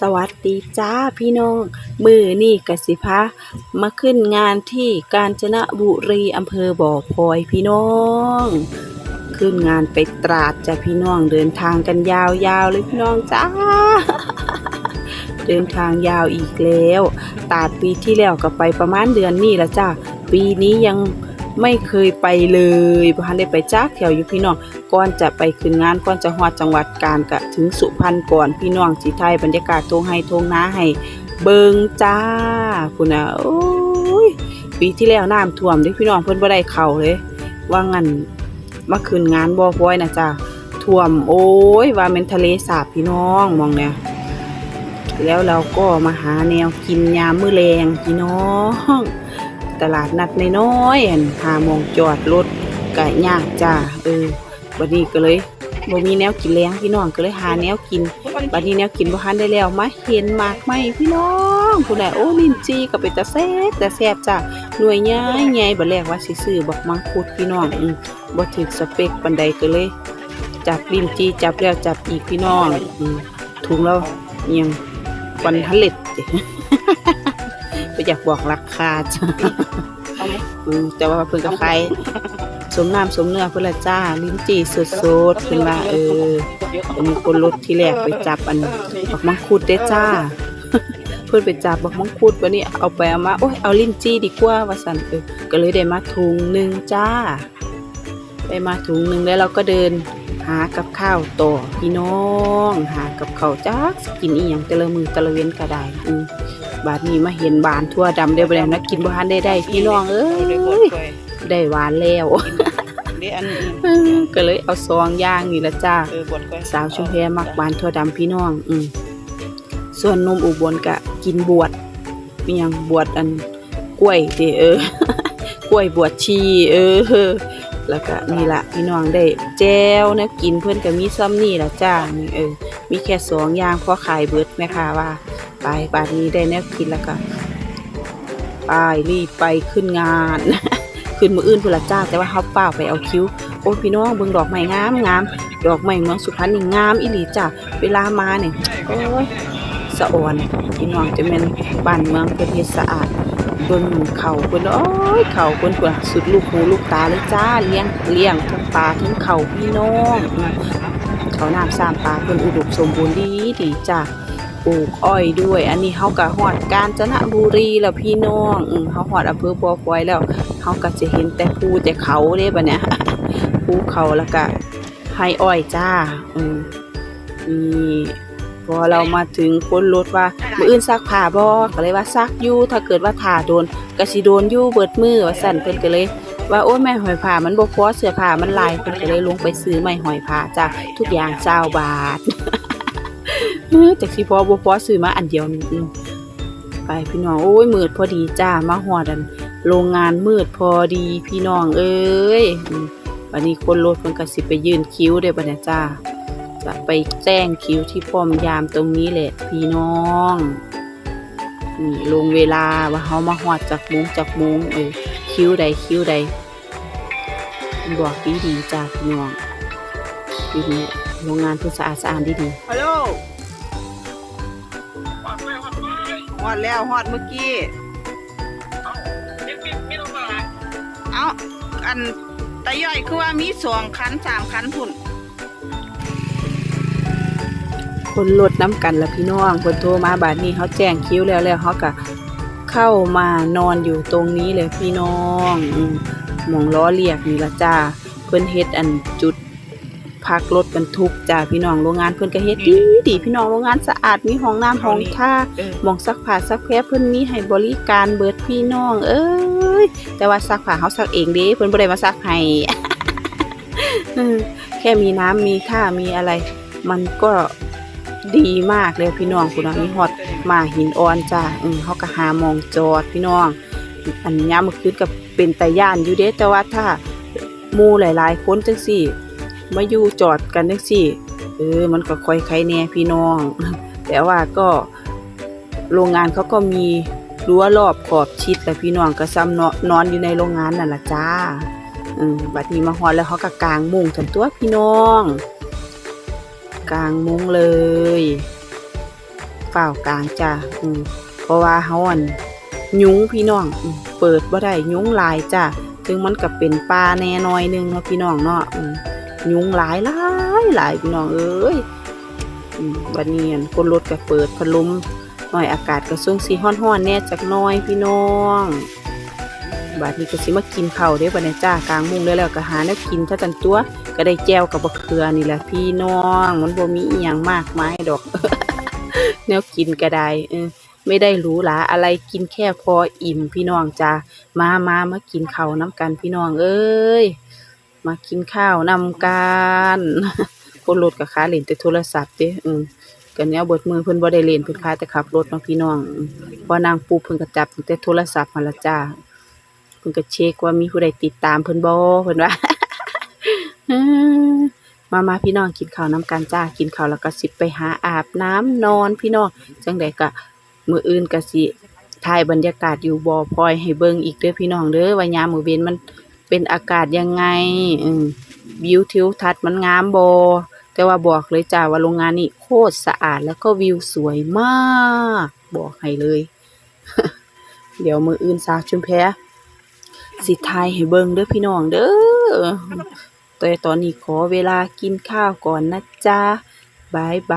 สวัสดีจ้าพี่น้อง มือนี่กสิพามาขึ้นงานที่กาญจนบุรีอำเภอบ่อพลอยพี่น้อง ขึ้นงานไปตราดจ้ะพี่น้องเดินทางกันยาวๆเลยพี่น้องจ้า เดินทางยาวอีกแล้วตราดปีที่แล้วก็ไปประมาณเดือนนี้ละจ้าปีนี้ยัง ไม่เคยไปเลยบ่ทันได้ไปจักแถวอยู่พี่น้องก่อนจะไปขึ้นงานก่อนจะฮอดจังหวัดกาญกะถึงสุพรรณก่อนพี่น้องสิไทยบรรยากาศทงไฮทงนาให้เบิงจ้าพุ่นะโอ้ยปีที่แล้วน้ำท่วมเด้พี่น้องเพิ่นบ่ได้เข้าเลย ว่างั้นมาขึ้นงานบ่พลอยนะจ้าท่วมโอ้ยว่าแม่นทะเลสาบพี่น้องมองเนี่ยแล้วเราก็มาหาแนวกินยามมื้อแลงพี่น้อง ตลาดนัดน้อยๆอันหามองจอดรถก็ยากจ้าเออบัดนี้ก็เลยบ่มีแนวกินแล้งพี่น้องก็เลยหาแนวกินบัดนี้แนวกินบ่ทันได้แล้วมาเห็นมากไหมพี่น้องผู้ใดโอ้ลิ้นจีก็เป็นตาแซ่บต่แซ่บจ้ะหน่วยใหญ่ใหญ่บัดแรกว่าสิซื้อบักมังคุดพี่น้องอืมบ่ถึกสเปคปานใดก็เลย จับลิ้นจีจับแล้วจับอีกพี่น้องอืมถุงแล้วเอียงวันทะเล็ดจิบ่ อยากบอกราคาจ้ะเอาไหมอืมแต่ว่าเพิ่นก็ขายสมน้ำสมเนื้อเพิ่นละจ้า ลิ้นจี่สดๆเพิ่นว่าเออเป็นคนรถที่แรกไปจับอันบักมังคุดเด้จ้า เพิ่นไปจับบักมังคุดวันนี้เอาไปเอามาโอ้ยเอาลิ้นจี่ดีกว่าว่าซั่นเออก็เลยได้มาถุงหนึงจ้า ได้มาถุงหนึงแล้วเราก็เดินหากับข้าวต่อพี่น้อง หากับข้าวจักสิกินอีหยังแต่ละมือแต่ละเว้นก็ได้อืม บาดนี้มาเห็นบานทั่วดำได้บ่แล้วนะกินบ่ทันได้ได้พี่น้องเอ้ยค่อได้หวานแล้วก็เลยเอาซองย่างนี่ละจ้าสาวชุมแพมักหวานทั่วดำพี่น้องอืมส่วนนมอุบลกะกินบวชมีหยังบวชอันกล้วยเดเออกล้วยบวชชีเออแล้วก็นี่ละพี่น้องได้แจ้วนวกินเพื่อนก็มีซ้ำนี่ละจ้านี่เออมีแค่สองอย่างพอขายเบิดแม่ค่ะว่า ไปบาดนี้ได้แนวกินแล้วก็ไปรีบไปขึ้นงาน ขึ้นมืออื่นพุ่นละจ้า แต่ว่าเฮาเปล่าไปเอาคิ้ว โอ้พี่น้องเบิ่งดอกไม้งามงามดอกไม้เมืองสุพรรณนี่งามอีหลีจ้ะเวลามาเนี่ยโอ้ยสะอ่อนพี่น้องจะแม่นบ้านเมืองเพิ่นเฮ็ดสะอาดบิ่งเขาเพิ่นโอ้ยเขาเพิ่นพุ่นสุดลูกหูลูกตาเลยจ้าเลี้ยงเลี้ยงทั้งปลาทั้งเขาพี่น้องเขาน้ำสามปลาเพิ่นอุดมสมบูรณ์ดีดีจ้ะ ปลูกอ้อยด้วย อันนี้เฮาก็ฮอดกาญจนบุรีแล้วพี่น้องอืมเฮาฮอดอำเภอบัวควายแล้วเขาก็จะเห็นแต่ภูแต่เขาเด้บัดเนี้ยภูเขาแล้วก็ไฮอ้อยจ้าอืมนี่พอเรามาถึงพ้นรถว่ามืออื่นซักผ้าบ่ก็เลยว่าซักอยู่ถ้าเกิดว่าถ่าโดนก็สิโดนอยู่เบิดมือว่าสั่นเพิ่นก็เลยว่าโอ้ยแม่หอยผ้ามันบ่พอเสื้อผ้ามันลายเพิ่นก็เลยลงไปซื้อไม้หอยผ้าจ้าทุกอย่าง20บาท จากสิพอบ่พอซื้อมาอันเดียวนึงไปพี่น้องโอ้ยมืดพอดีจ้ามาฮอดัน โรงงานมืดพอดีพี่น้องเอ้ยวันนี้คนรถมันก็สิไปยืนคิ้วได้บัดเนจ้า จะไปแจ้งคิ้วที่ป้อมยามตรงนี้แหละพี่น้องนี่ลงเวลาว่าเขามาหอดจากโมงจากโมงเออคิ้วใดคิ้วใดบอกดีดีจ้าพี่น้องดีดีโรงงานเพื่อสะอาดสะอาดดีดีฮัลโหล อดแล้วฮอดเมื่อกี้ เอาอันตะย่อยคือว่ามีสองคันสามคันพุ่นคนรถน้ำกันละพี่น้องคนโทรมาบาดนี้เขาแจ้งคิ้วแล้วแล้วเขาก็เข้ามานอนอยู่ตรงนี้เลยพี่น้องมองล้อเรียกนี่ละจ้าเพิ่อนเฮ็ดอันจุด พักรถบรรทุกจ้าพี่น้องโรงงานเพิ่นก็เฮ็ดดีดีพี่น้องโรงงานสะอาดมีห้องน้ำห้องท่าเออหมองซักผ้าซักแพรเพิ่นมีให้บริการเบิดพี่น้อง เอ้ยแต่ว่าซักผ้าเฮาซักเองเด้เพิ่นบ่ได้มาซักให้เออแค่มีน้ำมีท่ามีอะไร มันก็ดีมากเลยพี่น้องคุณน้องมีฮอดหมาหินอ่อนจ้าอืมเฮาก็หาหมองจอดพี่น้อง อันยามมื้อคืนก็เป็นตาย่านอยู่เด้แต่ว่าถ้าหมู่หลาย ๆ คนจังซี่ มาอยู่จอดกันจังซี่เออมันก็คอยใครแน่พี่น้อง แต่ว่าก็โรงงานเขาก็มีรั้วรอบขอบชิดแต่พี่น้องก็ซ้ำเนาะนอนอยู่ในโรงงานนั่นละจ้าอืมบัดนี้มาฮอดแล้วเขาก็กางมุ้งกันตัวพี่น้อง กางมุ้งเลยฝ้าวกลางจ้าอืมเพราะว่าฮอนยุ้งพี่น้องอเปิดบ่ได้ยุ้งลายจ้าถึงมันก็เป็นป่าแน่น้อยนึงเนาะพี่น้องเนาะอืม ยุงหลายหลายหลายพี่น้องเอ้ยอืมบัดนี้อั่นคนรถก็เปิดพัดลมหน่อยอากาศก็ส่งสิร้อนๆแน่จักหน่อยพี่น้องบัดนี้ก็สิมากินข้าเด้บันี้จ้ากลางมุ้งแล้วแล้วก็หาแนวกินซะตันตัวก็ได้แจ้วกับบักเขือนี่แหละพี่น้อง มันบ่มีอีหยังมากมายดอก แนวกินก็ได้เออไม่ได้หรูหราอะไรกินแค่พออิ่มพี่น้องจ้ามามามากินเข้าน้ำกันพี่น้องเอ้ย มากินข้าวนำกันคนรถกับค้าเล่นแต่โทรศัพท์เด้อืมกันแนวเบิดมือเพิ่นบ่ได้เล่นเพิ่นค้าแต่ขับรถเนาะพี่น้องพอนางปูเพิ่นก็จับแต่โทรศัพท์มาละจ้าเพิ่นก็เช็คว่ามีผู้ใดติดตามเพิ่นบ่เพิ่นว่ามามาพี่น้องกินข้าวน้ำกันจ้ากินข้าวแล้วก็สิไปหาอาบน้ำนอนพี่น้องจังใดก็มืออื่นก็สิถ่ายบรรยากาศอยู่บ่อพลอยให้เบิ่งอีกเด้อพี่น้องเด้อว่ายามมื้อเว้นมัน เป็นอากาศยังไงวิวทิวทัศน์มันงามบ่แต่ว่าบอกเลยจ้าว่าโรงงานนี้โคตรสะอาดแล้วก็วิวสวยมาก บอกให้เลย เดี๋ยวมืออื่นสาวชุมแพสิถ่ายให้เบิ่งเด้อพี่น้องเด้อแต่ตอนนี้ขอเวลากินข้าวก่อนนะจ๊ะบายบาย